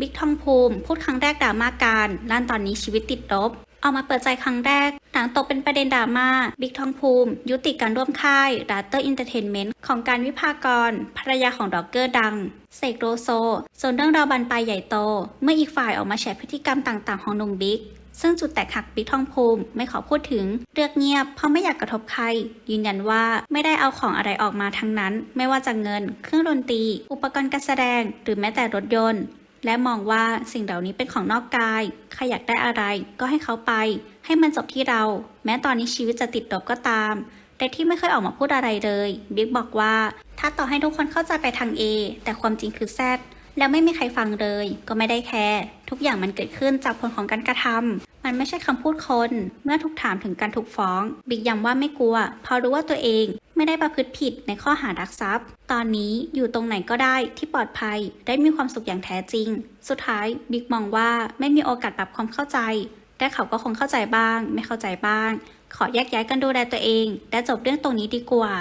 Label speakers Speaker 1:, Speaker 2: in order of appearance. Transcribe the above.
Speaker 1: บิ๊กทองภูมิ พูดครั้งแรกดราม่าการลั่นตอนนี้ชีวิตติดลบออกมาเปิดใจครั้งแรก หลังตกเป็นประเด็นดราม่า บิ๊กทองภูมิ ยุติการร่วมค่ายดาเตอร์อินเตอร์เทนเมนต์ของการวิภากร ภรรยาของด็อกเกอร์ดัง เสกโลโซ ส่วนเรื่องราวบานปลายใหญ่โต เมื่ออีกฝ่ายออกมาแฉพฤติกรรมต่างๆของหนุ่มบิ๊ก ซึ่งจุดแตกหักบิ๊กทองภูมิไม่ขอพูดถึง เลือกเงียบเพราะไม่อยากกระทบใคร ยืนยันว่าไม่ได้เอาของอะไรออกมาทั้งนั้น ไม่ว่าจะเงิน เครื่องดนตรี อุปกรณ์การแสดง หรือแม้แต่รถยนต์ และมองว่าสิ่งเหล่านี้เป็นของนอกกาย ใครอยากได้อะไรก็ให้เขาไป ให้มันจบที่เรา แม้ตอนนี้ชีวิตจะติดลบก็ตาม แต่ที่ไม่เคยออกมาพูดอะไรเลย บิ๊กบอกว่า ถ้าต่อให้ทุกคนเข้าใจไปทาง A แต่ความจริงคือ Z แล้วไม่มีใครฟังเลย ก็ไม่ได้แคร์ทุกอย่างมันเกิดขึ้นจากผลของการกระทำมันไม่ใช่คำพูดคน เมื่อถูกถามถึงการถูกฟ้อง บิ๊กย้ำว่าไม่กลัวเพราะรู้ว่าตัวเอง ไม่ได้ประพฤติผิดในข้อหารักทรัพย์ ตอนนี้อยู่ตรงไหนก็ได้ที่ปลอดภัย ได้มีความสุขอย่างแท้จริง สุดท้ายบิ๊กมองว่าไม่มีโอกาสปรับความเข้าใจ แต่เขาก็คงเข้าใจบ้าง ไม่เข้าใจบ้าง ขอแยกย้ายกันดูแลตัวเอง และจบเรื่องตรงนี้ดีกว่า